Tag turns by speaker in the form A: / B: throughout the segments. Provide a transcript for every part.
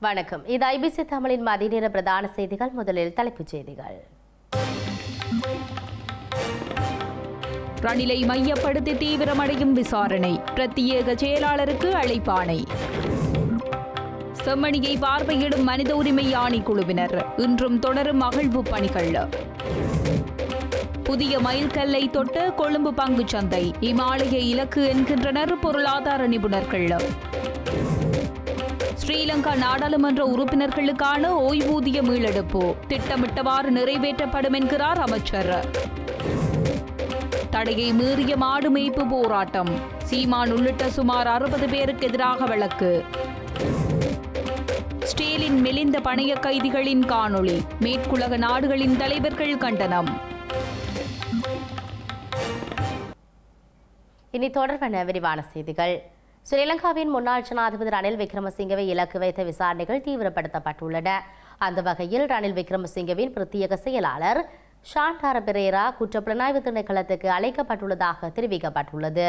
A: வணக்கம். இது ஐபிசி தமிழின் மதிநேர பிரதான செய்திகள். முதலில் தலைப்புச் செய்திகள்.
B: ரணிலை மையப்படுத்தி தீவிரமடையும் விசாரணை. பிரத்யேக செயலாளருக்கு அழைப்பானை செம்மணியை பார்வையிடும் மனித உரிமை ஆணைக்குழுவினர் இன்றும் தொடரும் அகழ்வு பணிகள். புதிய மைல்கல்லை தொட்டு கொழும்பு பங்குச் சந்தை. இமாலய இலக்கு என்கின்றனர் பொருளாதார நிபுணர்கள். ஸ்ரீலங்கா நாடாளுமன்ற உறுப்பினர்களுக்கான ஓய்வூதிய மீளெடுப்பு. திட்டமிட்டவாறு நிறைவேற்றப்படும் என்கிறார் அமைச்சர். தடையை மீறிய மாடு மேய்ப்பு போராட்டம். சீமான் உள்ளிட்ட சுமார் அறுபது பேருக்கு எதிராக வழக்கு. ஸ்டேலின் மெலிந்த பணைய கைதிகளின் காணொளி. மேற்குலக நாடுகளின் தலைவர்கள் கண்டனம்.
A: இனி தொடர்பான விரிவான செய்திகள். ஸ்ரீலங்காவின் முன்னாள் ஜனாதிபதி ரணில் விக்ரமசிங்கவை இலக்கு வைத்த விசாரணைகள் தீவிரப்படுத்தப்பட்டுள்ளன. அந்த வகையில் ரணில் விக்ரமசிங்கவின் பிரத்யேக செயலாளர் ஷாண்டார பெரேரா குற்றப்புலனாய்வு திணைக்களத்துக்கு அழைக்கப்பட்டுள்ளதாக தெரிவிக்கப்பட்டுள்ளது.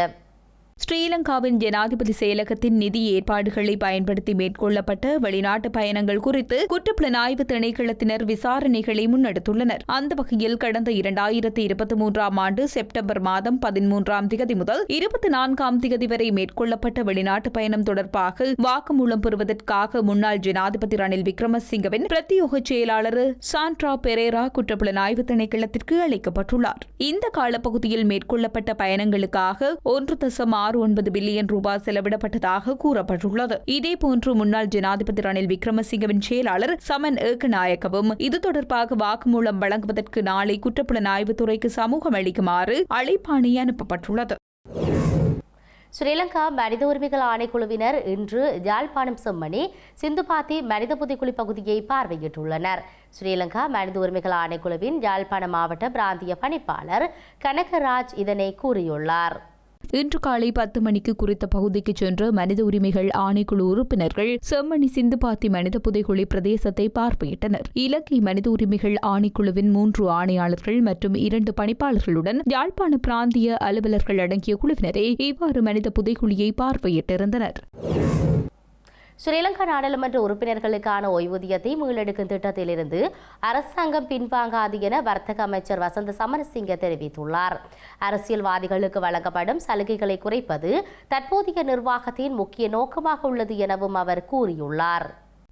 B: ஸ்ரீலங்காவின் ஜனாதிபதி செயலகத்தின் நிதி ஏற்பாடுகளை பயன்படுத்தி மேற்கொள்ளப்பட்ட வெளிநாட்டு பயணங்கள் குறித்து குற்றப்புலனாய்வு திணைக்களத்தினர் விசாரணைகளை முன்னெடுத்துள்ளனர். அந்த வகையில் கடந்த இரண்டாயிரத்தி இருபத்தி மூன்றாம் ஆண்டு செப்டம்பர் மாதம் பதிமூன்றாம் திகதி முதல் இருபத்தி நான்காம் திகதி வரை மேற்கொள்ளப்பட்ட வெளிநாட்டு பயணம் தொடர்பாக வாக்குமூலம் பெறுவதற்காக முன்னாள் ஜனாதிபதி ரணில் விக்ரமசிங்கவின் பிரத்யோக செயலாளர் சாண்ட்ரா பெரேரா குற்றப்புலனாய்வு திணைக்களத்திற்கு அழைக்கப்பட்டுள்ளார். இந்த காலப்பகுதியில் மேற்கொள்ளப்பட்ட பயணங்களுக்காக ஒன்று தசம் ஆறு ஒன்பது பில்லியன் ரூபாய் செலவிடப்பட்டதாக கூறப்பட்டுள்ளது. இதேபோன்று முன்னாள் ஜனாதிபதி ரணில் விக்ரமசிங்கவின் செயலாளர் சமன் ஏக்கநாயக்கவும் இது தொடர்பாக வாக்குமூலம் வழங்குவதற்கு நாளை குற்றப்புலனாய்வுத்துறைக்கு சமூகம் அளிக்குமாறு அழைப்பாணி அனுப்பப்பட்டுள்ளது.
A: ஸ்ரீலங்கா மனித உரிமைகள் ஆணைக்குழுவினர் இன்று யாழ்ப்பாணம் செம்மணி சிந்துபாத்தி மனித புதைக்குழி பகுதியை பார்வையிட்டுள்ளனர். ஸ்ரீலங்கா மனித உரிமைகள் ஆணைக்குழுவின் யாழ்ப்பாணம் மாவட்ட பிராந்திய பணிப்பாளர் கனகராஜ் இதனை கூறியுள்ளார்.
B: இன்று காலை பத்து மணிக்கு குறித்த பகுதிக்கு சென்ற மனித உரிமைகள் ஆணைக்குழு உறுப்பினர்கள் செம்மணி சிந்துபாத்தி மனித புதைகுழி பிரதேசத்தை பார்வையிட்டனர். இலங்கை மனித உரிமைகள் ஆணைக்குழுவின் மூன்று ஆணையாளர்கள் மற்றும் இரண்டு பணிப்பாளர்களுடன் யாழ்ப்பாண பிராந்திய அலுவலர்கள் அடங்கிய குழுவினரே இவ்வாறு மனித புதைகுழியை பார்வையிட்டிருந்தனர்.
A: ஸ்ரீலங்கா நாடாளுமன்ற உறுப்பினர்களுக்கான ஓய்வூதியத்தை மீளெடுக்கும் திட்டத்திலிருந்து அரசாங்கம் பின்வாங்காது என வர்த்தக அமைச்சர் வசந்த சமரசிங்க தெரிவித்துள்ளார். அரசியல்வாதிகளுக்கு வழங்கப்படும் சலுகைகளை குறைப்பது தற்போதைய நிர்வாகத்தின் முக்கிய நோக்கமாக உள்ளது எனவும் அவர் கூறியுள்ளார்.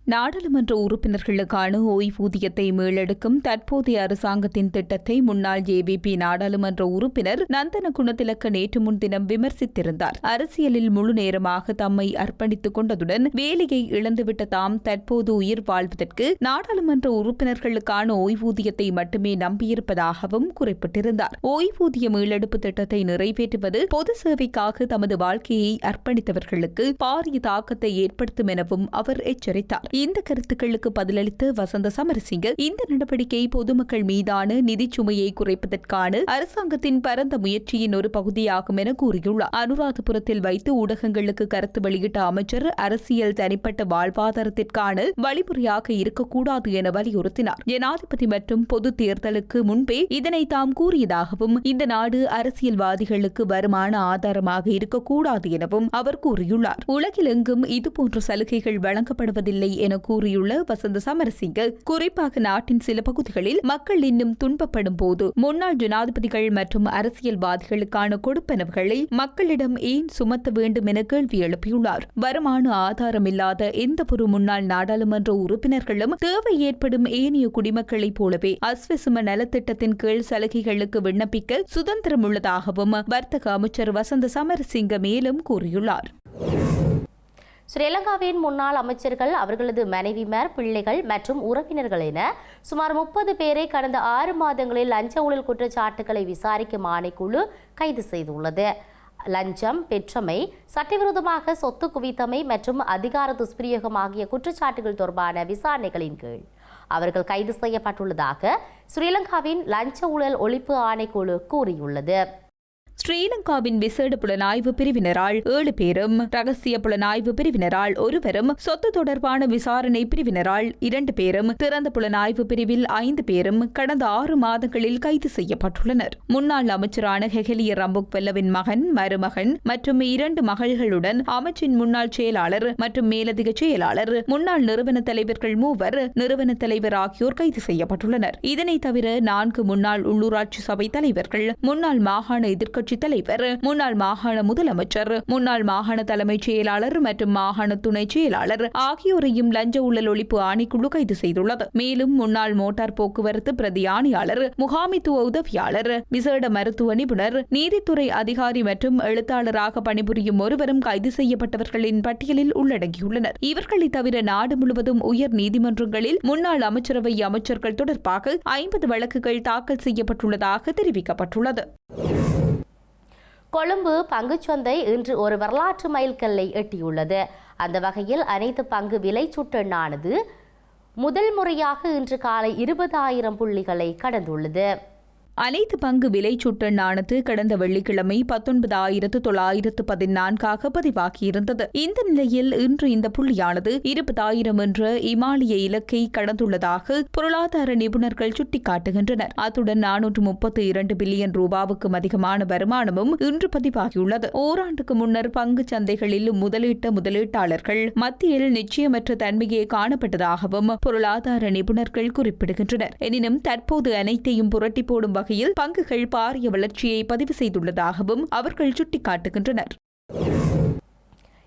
B: நாடாளுமன்ற உறுப்பினர்களுக்கான ஓய்வூதியத்தை மீளெடுக்கும் தற்போதைய அரசாங்கத்தின் திட்டத்தை முன்னாள் ஜேவிபி நாடாளுமன்ற உறுப்பினர் நந்தன குணத்திலக்க நேற்று முன்தினம் விமர்சித்திருந்தார். அரசியலில் முழு நேரமாக தம்மை அர்ப்பணித்துக் கொண்டதுடன் வேலையை இழந்துவிட்ட தாம் தற்போது உயிர் வாழ்வதற்கு நாடாளுமன்ற உறுப்பினர்களுக்கான ஓய்வூதியத்தை மட்டுமே நம்பியிருப்பதாகவும் குறிப்பிட்டிருந்தார். ஓய்வூதிய மீளெடுப்பு திட்டத்தை நிறைவேற்றுவது பொது சேவைக்காக தமது வாழ்க்கையை அர்ப்பணித்தவர்களுக்கு பாரிய தாக்கத்தை ஏற்படுத்தும் எனவும் அவர் எச்சரித்தார். இந்த கருத்துக்களுக்கு பதிலளித்த வசந்த சமரசிங்க இந்த நடவடிக்கை பொதுமக்கள் மீதான நிதிச் சுமையை குறைப்பதற்கான அரசாங்கத்தின் பரந்த முயற்சியின் ஒரு பகுதியாகும் என கூறியுள்ளார். அனுராதபுரத்தில் வைத்து ஊடகங்களுக்கு கருத்து வெளியிட்ட அமைச்சர் அரசியல் தனிப்பட்ட வாழ்வாதாரத்திற்கான வழிமுறையாக இருக்கக்கூடாது என வலியுறுத்தினார். ஜனாதிபதி மற்றும் பொது தேர்தலுக்கு முன்பே இதனை தாம் கூறியதாகவும் இந்த நாடு அரசியல்வாதிகளுக்கு வருமான ஆதாரமாக இருக்கக்கூடாது எனவும் அவர் கூறியுள்ளார். உலகில் எங்கும் இதுபோன்ற சலுகைகள் வழங்கப்படுவதில்லை என கூறியுள்ள வசந்த சமரசிங்க குறிப்பாக நாட்டின் சில பகுதிகளில் மக்கள் இன்னும் துன்பப்படும் போது முன்னாள் ஜனாதிபதிகள் மற்றும் அரசியல்வாதிகளுக்கான கொடுப்பனவுகளை மக்களிடம் ஏன் சுமத்த வேண்டும் என கேள்வி எழுப்பியுள்ளார். வருமான ஆதாரம் இல்லாத எந்த ஒரு முன்னாள் நாடாளுமன்ற உறுப்பினர்களும் தேவை ஏற்படும் ஏனைய குடிமக்களைப் போலவே அஸ்வசும நலத்திட்டத்தின் கீழ் சலுகைகளுக்கு விண்ணப்பிக்க சுதந்திரம் உள்ளதாகவும் வர்த்தக அமைச்சர் வசந்த சமரசிங்க மேலும் கூறியுள்ளார்.
A: ஸ்ரீலங்காவின் முன்னாள் அமைச்சர்கள் அவர்களது மனைவிமார் பிள்ளைகள் மற்றும் உறவினர்கள் என சுமார் முப்பது பேரை கடந்த ஆறு மாதங்களில் லஞ்ச ஊழல் குற்றச்சாட்டுகளை விசாரிக்கும் ஆணைக்குழு கைது செய்துள்ளது. லஞ்சம் பெற்றமை சட்டவிரோதமாக சொத்து குவித்தமை மற்றும் அதிகார துஷ்பிரயோகம் ஆகிய குற்றச்சாட்டுகள் தொடர்பான விசாரணைகளின் கீழ் அவர்கள் கைது செய்யப்பட்டுள்ளதாக ஸ்ரீலங்காவின் லஞ்ச ஊழல் ஒழிப்பு ஆணைக்குழு கூறியுள்ளது.
B: ஸ்ரீலங்காவின் விசேட புலனாய்வு பிரிவினரால் ஏழு பேரும் ரகசிய புலனாய்வு பிரிவினரால் ஒருவரும் சொத்து தொடர்பான விசாரணை பிரிவினரால் இரண்டு பேரும் திறந்த புலனாய்வு பிரிவில் ஐந்து பேரும் கடந்த ஆறு மாதங்களில் கைது செய்யப்பட்டுள்ளனர். முன்னாள் அமைச்சரான ஹெகலிய ரம்புக் வெல்லவின் மகன் மருமகன் மற்றும் இரண்டு மகள்களுடன் அமைச்சின் முன்னாள் செயலாளர் மற்றும் மேலதிக செயலாளர் முன்னாள் நிறுவன தலைவர்கள் மூவர் நிறுவன தலைவர் ஆகியோர் கைது செய்யப்பட்டுள்ளனர். இதனை தவிர நான்கு முன்னாள் உள்ளூராட்சி சபை தலைவர்கள் முன்னாள் மாகாண எதிர்க்கட்சி எதிர்க்கட்சித் தலைவர் முன்னாள் மாகாண முதலமைச்சர் முன்னாள் மாகாண தலைமைச் செயலாளர் மற்றும் மாகாண துணை செயலாளர் ஆகியோரையும் லஞ்ச ஊழல் ஒழிப்பு ஆணைக்குழு கைது செய்துள்ளது. மேலும் முன்னாள் மோட்டார் போக்குவரத்து பிரதி ஆணையாளர் முகாமித்துவ உதவியாளர் விசேட மருத்துவ நிபுணர் நீதித்துறை அதிகாரி மற்றும் எழுத்தாளராக பணிபுரியும் ஒருவரும் கைது செய்யப்பட்டவர்களின் பட்டியலில் உள்ளடங்கியுள்ளனர். இவர்களை தவிர நாடு முழுவதும் உயர் நீதிமன்றங்களில் முன்னாள் அமைச்சரவை அமைச்சர்கள் தொடர்பாக ஐம்பது வழக்குகள் தாக்கல் செய்யப்பட்டுள்ளதாக தெரிவிக்கப்பட்டுள்ளது.
A: கொழும்பு பங்குச்சந்தை இன்று ஒரு வரலாற்று மைல்கல்லை எட்டியுள்ளது. அந்த வகையில் அனைத்து பங்கு விலை சுட்டெண்ணானது. முதல் முறையாக இன்று காலை இருபதாயிரம் புள்ளிகளை கடந்துள்ளது.
B: அனைத்து பங்கு விலை சுட்டெண்ணானது கடந்த வெள்ளிக்கிழமை பத்தொன்பதாயிரத்து தொள்ளாயிரத்து பதினான்காக பதிவாகியிருந்தது. இந்த நிலையில் இன்று இந்த புள்ளியானது இருபதாயிரம் என்ற இமாலய இலக்கை கடந்துள்ளதாக பொருளாதார நிபுணர்கள் சுட்டிக்காட்டுகின்றனர். அத்துடன் நானூற்று முப்பத்து இரண்டு பில்லியன் ரூபாவுக்கும் அதிகமான வருமானமும் இன்று பதிவாகியுள்ளது. ஓராண்டுக்கு முன்னர் பங்கு சந்தைகளில் முதலீட்ட முதலீட்டாளர்கள் மத்தியில் நிச்சயமற்ற தன்மையே காணப்பட்டதாகவும் பொருளாதார நிபுணர்கள் குறிப்பிடுகின்றனர். எனினும் தற்போது அனைத்தையும் புரட்டி போடும் வகையில் பங்குகள் பாரிய வளர்ச்சியை பதிவு செய்துள்ளதாகவும் அவர்கள் சுட்டிக்காட்டுகின்றனர்.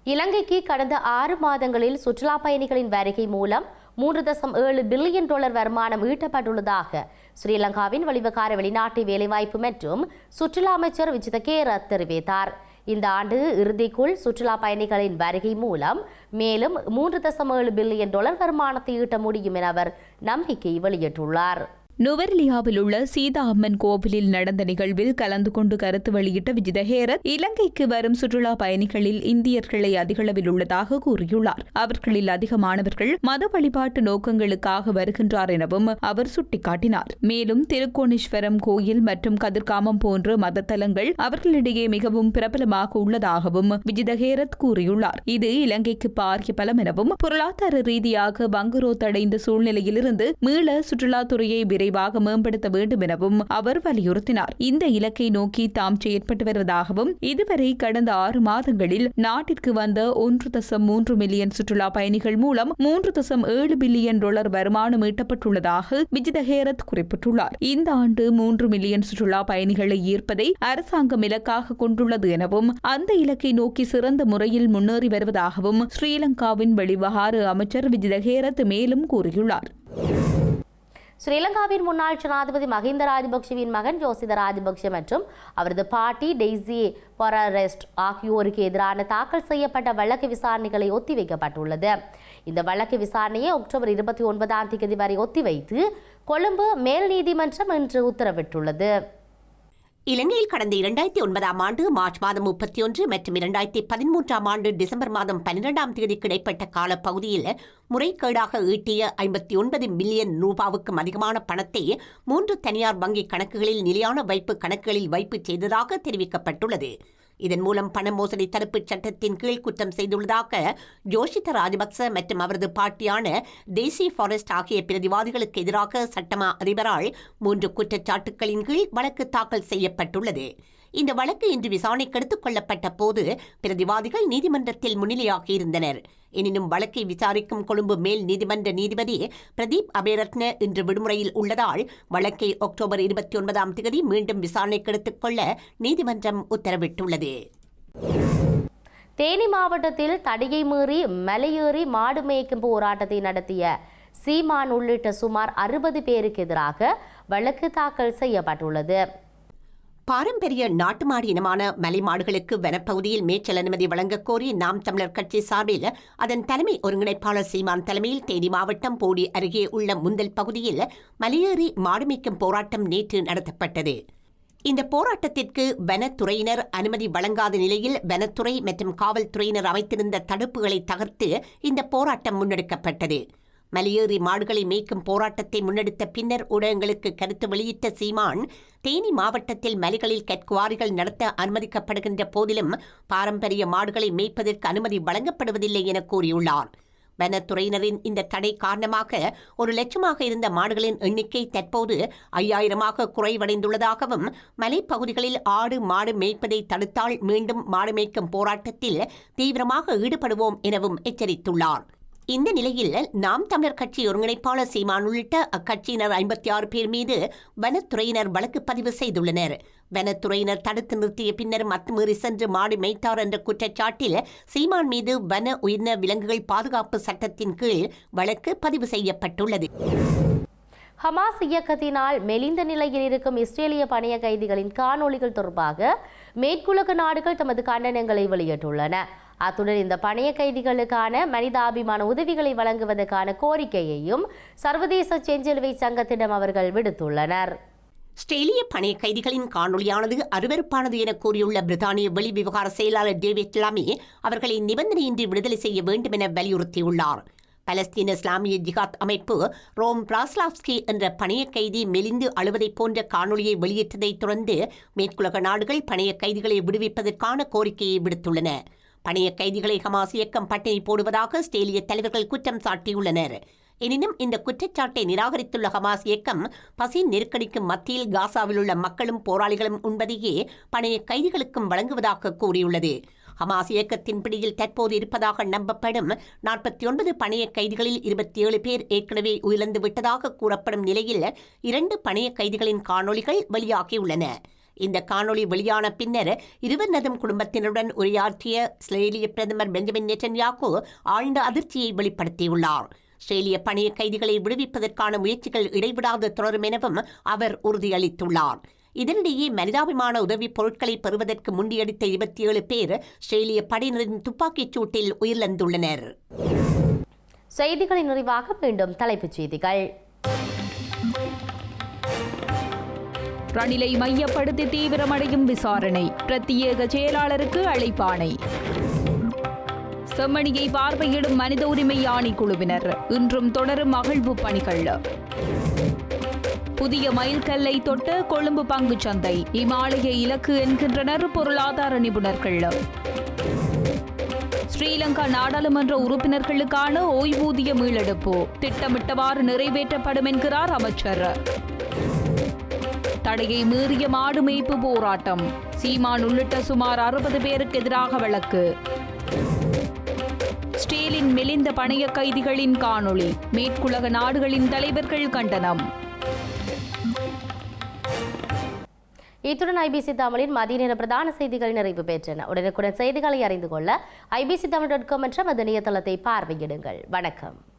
A: இலங்கைக்கு கடந்த ஆறு மாதங்களில் சுற்றுலா பயணிகளின் வருகை மூலம் மூன்று தசம் ஏழு பில்லியன் டாலர் வருமானம் ஈட்டப்பட்டுள்ளதாக ஸ்ரீலங்காவின் வெளிவகார வெளிநாட்டு வேலைவாய்ப்பு மற்றும் சுற்றுலா அமைச்சர் விஜித கேரத் தெரிவித்தார். இந்த ஆண்டு இறுதிக்குள் சுற்றுலா பயணிகளின் வருகை மூலம் மேலும் மூன்று தசம் ஏழு பில்லியன் டாலர் வருமானத்தை ஈட்ட முடியும் என அவர் நம்பிக்கை வெளியிட்டுள்ளார்.
B: நுவர்லியாவில் உள்ள சீதா அம்மன் கோவிலில் நடந்த நிகழ்வில் கலந்து கொண்டு கருத்து வெளியிட்ட விஜிதஹேரத் இலங்கைக்கு வரும் சுற்றுலா பயணிகளில் இந்தியர்களை அதிகளவில் உள்ளதாக கூறியுள்ளார். அவர்களில் அதிகமானவர்கள் மத வழிபாட்டு நோக்கங்களுக்காக வருகின்றார் எனவும் அவர் சுட்டிக்காட்டினார். மேலும் திருக்கோணேஸ்வரம் கோயில் மற்றும் கதிர்காமம் போன்ற மதத்தலங்கள் அவர்களிடையே மிகவும் பிரபலமாக உள்ளதாகவும் விஜிதஹேரத் கூறியுள்ளார். இது இலங்கைக்கு பாரிய பலம் எனவும் பொருளாதார ரீதியாக பங்குரோத்தடைந்த சூழ்நிலையிலிருந்து மீள சுற்றுலாத்துறையை விரைவாக மேம்படுத்த வேண்டும் எனவும் அவர் வலியுறுத்தினார். இந்த இலக்கை நோக்கி தாம் செயற்பட்டு வருவதாகவும் இதுவரை கடந்த ஆறு மாதங்களில் நாட்டிற்கு வந்த ஒன்று தசம் மூன்று மில்லியன் சுற்றுலா பயணிகள் மூலம் மூன்று தசம் ஏழு பில்லியன் டாலர் வருமானம் ஈட்டப்பட்டுள்ளதாக விஜித ஹேரத் குறிப்பிட்டுள்ளார். இந்த ஆண்டு மூன்று மில்லியன் சுற்றுலா பயணிகளை ஈர்ப்பதை அரசாங்கம் இலக்காக கொண்டுள்ளது எனவும் அந்த இலக்கை நோக்கி சிறந்த முறையில் முன்னேறி வருவதாகவும் ஸ்ரீலங்காவின் வெளிவகார அமைச்சர் விஜித ஹேரத் மேலும் கூறியுள்ளார்.
A: ஸ்ரீலங்காவின் முன்னாள் ஜனாதிபதி மஹிந்த ராஜபக்ஷவின் மகன் ஜோசித ராஜபக்ஷ மற்றும் அவரது பாட்டி டெய்ஸி பொரரெஸ்ட் ஆகியோருக்கு எதிரான தாக்கல் செய்யப்பட்ட வழக்கு விசாரணைகளை ஒத்திவைக்கப்பட்டுள்ளது. இந்த வழக்கு விசாரணையை அக்டோபர் இருபத்தி ஒன்பதாம் தேதி வரை ஒத்திவைத்து கொழும்பு மேல் நீதிமன்றம் இன்று உத்தரவிட்டுள்ளது.
C: இலங்கையில் கடந்த இரண்டாயிரத்தி ஒன்பதாம் ஆண்டு மார்ச் மாதம் முப்பத்தி ஒன்று மற்றும் இரண்டாயிரத்தி பதிமூன்றாம் ஆண்டு டிசம்பர் மாதம் பன்னிரெண்டாம் தேதி கிடைப்பட்ட காலப்பகுதியில் முறைகேடாக ஈட்டிய ஐம்பத்தி ஒன்பது மில்லியன் ரூபாவுக்கும் அதிகமான பணத்தை மூன்று தனியார் வங்கி கணக்குகளில் நிலையான வைப்பு கணக்குகளில் வைப்பு செய்ததாக தெரிவிக்கப்பட்டுள்ளது. இதன் மூலம் பண மோசடி தடுப்புச் சட்டத்தின் கீழ் குற்றம் செய்துள்ளதாக ஜோஷித ராஜபக்ச மற்றும் அவரது பாட்டியான தேசிய ஃபாரஸ்ட் ஆகிய பிரதிவாதிகளுக்கு எதிராக சட்டமா அதிபரால் மூன்று குற்றச்சாட்டுகளின் கீழ் வழக்கு தாக்கல் செய்யப்பட்டுள்ளது. இந்த வழக்கு இன்று விசாரணைக்கு எடுத்துக் கொள்ளப்பட்ட போது பிரதிவாதிகள் நீதிமன்றத்தில் முன்னிலையாகியிருந்தனர் எனினும் வழக்கை விசாரிக்கும் கொழும்பு மேல் நீதிமன்ற நீதிபதி பிரதீப் அபேரத்ன இன்று விடுமுறையில் உள்ளதால் வழக்கை அக்டோபர் இருபத்தி ஒன்பதாம் தேதி மீண்டும் விசாரணைக்கு எடுத்துக் கொள்ள நீதிமன்றம் உத்தரவிட்டுள்ளது.
A: தேனி மாவட்டத்தில் தடையை மீறி மலையேறி மாடு மேய்க்கும் போராட்டத்தை நடத்திய சீமான் உள்ளிட்ட சுமார் அறுபது பேருக்கு எதிராக வழக்கு தாக்கல் செய்யப்பட்டுள்ளது.
C: பாரம்பரிய நாட்டு மாடு இனமான மலை மாடுகளுக்கு வனப்பகுதியில் மேய்ச்சல் அனுமதி வழங்கக் கோரி நாம் தமிழர் கட்சி சார்பில் அதன் தலைமை ஒருங்கிணைப்பாளர் சீமான் தலைமையில் தேனி மாவட்டம் போடி அருகே உள்ள முந்தல் பகுதியில் மலையேறி மாடு மேய்க்கும் போராட்டம் நேற்று நடத்தப்பட்டது. இந்த போராட்டத்திற்கு வனத்துறையினர் அனுமதி வழங்காத நிலையில் வனத்துறை மற்றும் காவல்துறையினர் அமைத்திருந்த தடுப்புகளை தகர்த்து இந்த போராட்டம் முன்னெடுக்கப்பட்டது. மலையேறி மாடுகளை மேய்க்கும் போராட்டத்தை முன்னெடுத்த பின்னர் ஊடகங்களுக்கு கருத்து வெளியிட்ட சீமான் தேனி மாவட்டத்தில் மலைகளில் கற்குவாரிகள் நடத்த அனுமதிக்கப்படுகின்ற போதிலும் பாரம்பரிய மாடுகளை மேய்ப்பதற்கு அனுமதி வழங்கப்படுவதில்லை என கூறியுள்ளார். வனத்துறையினரின் இந்த தடை காரணமாக ஒரு லட்சமாக இருந்த மாடுகளின் எண்ணிக்கை தற்போது ஐயாயிரமாக குறைவடைந்துள்ளதாகவும் மலைப்பகுதிகளில் ஆடு மாடு மேய்ப்பதை தடுத்தால் மீண்டும் மாடு மேய்க்கும் போராட்டத்தில் தீவிரமாக ஈடுபடுவோம் எனவும் எச்சரித்துள்ளார். இந்த நிலையில் நாம் தமிழர் கட்சி ஒருங்கிணைப்பாளர் சீமான் உள்ளிட்ட அக்கட்சியினர் ஐம்பத்தி ஆறு பேர் மீது வனத்துறையினர் வழக்கு பதிவு செய்துள்ளனர். வனத்துறையினர் தடுத்து நிறுத்திய பின்னர் அத்துமீறி சென்று மாடு மேய்த்தார் என்ற குற்றச்சாட்டில் சீமான் மீது வன உயிரின விலங்குகள் பாதுகாப்பு சட்டத்தின் கீழ் வழக்கு பதிவு செய்யப்பட்டுள்ளது.
A: ஹமாஸ் இயக்கத்தினால் மெலிந்த நிலையில் இருக்கும் இஸ்ரேலிய பணைய கைதிகளின் காணொளிகள் தொடர்பாக மேற்குலக நாடுகள் தமது கண்டனங்களை வெளியிட்டுள்ளன. அத்துடன் இந்த பணைய கைதிகளுக்கான மனிதாபிமான உதவிகளை வழங்குவதற்கான கோரிக்கையையும் சர்வதேச செஞ்சிலுவை சங்கத்திடம் அவர்கள் விடுத்துள்ளனர்.
C: ஸ்ட்ரேலிய பணைய கைதிகளின் காணொலியானது அருவருப்பானது என கூறியுள்ள பிரித்தானிய வெளிவிவகார செயலாளர் டேவிட் லாமி அவர்களை நிபந்தனையின்றி விடுதலை செய்ய வேண்டும் என வலியுறுத்தியுள்ளார். பலஸ்தீன இஸ்லாமிய ஜிகாத் அமைப்பு ரோம் பிராஸ்லாவ்ஸ்கி என்ற பணைய கைதி மெலிந்து அழுவதைப் போன்ற காணொளியை வெளியிட்டதைத் தொடர்ந்து மேற்குலக நாடுகள் பணைய கைதிகளை விடுவிப்பதற்கான கோரிக்கையை விடுத்துள்ளன. பணைய கைதிகளை ஹமாஸ் இயக்கம் பட்டினி போடுவதாக ஆஸ்திரேலிய தலைவர்கள் குற்றம் சாட்டியுள்ளனர். எனினும் இந்த குற்றச்சாட்டை நிராகரித்துள்ள ஹமாஸ் இயக்கம் பசி நெருக்கடிக்கு மத்தியில் காசாவில் உள்ள மக்களும் போராளிகளும் உண்பதையே பணைய கைதிகளுக்கும் வழங்குவதாக கூறியுள்ளது. ஹமாஸ் இயக்கத்தின் பிடியில் தற்போது இருப்பதாக நம்பப்படும் நாற்பத்தி ஒன்பது பணைய கைதிகளில் இருபத்தி ஏழு பேர் ஏற்கனவே உயிரிழந்து விட்டதாக கூறப்படும் நிலையில் இரண்டு பணைய கைதிகளின் காணொளிகள் வெளியாகியுள்ளன. இந்த காணொளி வெளியான பின்னர் இருவரினதும் குடும்பத்தினருடன் உரையாற்றிய இஸ்ரேலிய பிரதமர் பெஞ்சமின் நெட்டன்யாகு ஆழ்ந்த அதிர்ச்சியை வெளிப்படுத்தியுள்ளார். இஸ்ரேலிய பணிய கைதிகளை விடுவிப்பதற்கான முயற்சிகள் இடைவிடாது தொடரும் எனவும் அவர் உறுதியளித்துள்ளார். இதனிடையே மனிதாபிமான உதவிப் பொருட்களை பெறுவதற்கு முண்டியடித்த இருபத்தி ஏழு பேர் இஸ்ரேலிய படையினரின் துப்பாக்கிச் சூட்டில் உயிரிழந்துள்ளனர்.
A: செய்திகளின் நிறைவாக மீண்டும் தலைப்புச் செய்திகள்.
B: ரணிலை மையப்படுத்தி தீவிரமடையும் விசாரணை. பிரத்யேக செயலாளருக்கு அழைப்பானை செம்மணியை பார்வையிடும் மனித உரிமை ஆணைக்குழுவினர் இன்றும் தொடரும் அகழ்வு பணிகள். புதிய மைல்கல்லை தொட்ட கொழும்பு பங்குச் சந்தை. இமாலய இலக்கு என்கின்றனர் பொருளாதார நிபுணர்கள். ஸ்ரீலங்கா நாடாளுமன்ற உறுப்பினர்களுக்கான ஓய்வூதிய மீளெடுப்பு. திட்டமிட்டவாறு நிறைவேற்றப்படும் என்கிறார் அமைச்சர். தடையை மீறிய மாடு மேய்ப்பு போராட்டம். சீமான் உள்ளிட்ட சுமார் அறுபது பேருக்கு எதிராக வழக்கு. ஸ்டீலின் மெலிந்த பணைய கைதிகளின் காணொளி மேற்குலக நாடுகளின் தலைவர்கள் கண்டனம்.
A: இத்துடன் ஐபிசி தமிழின் மதிய நேர பிரதான செய்திகள் நிறைவு பெற்றன. உடனுக்குடன் செய்திகளை அறிந்து கொள்ள ஐபிசி தமிழ் டாட் காம் என்ற மது இணையதளத்தை பார்வையிடுங்கள். வணக்கம்.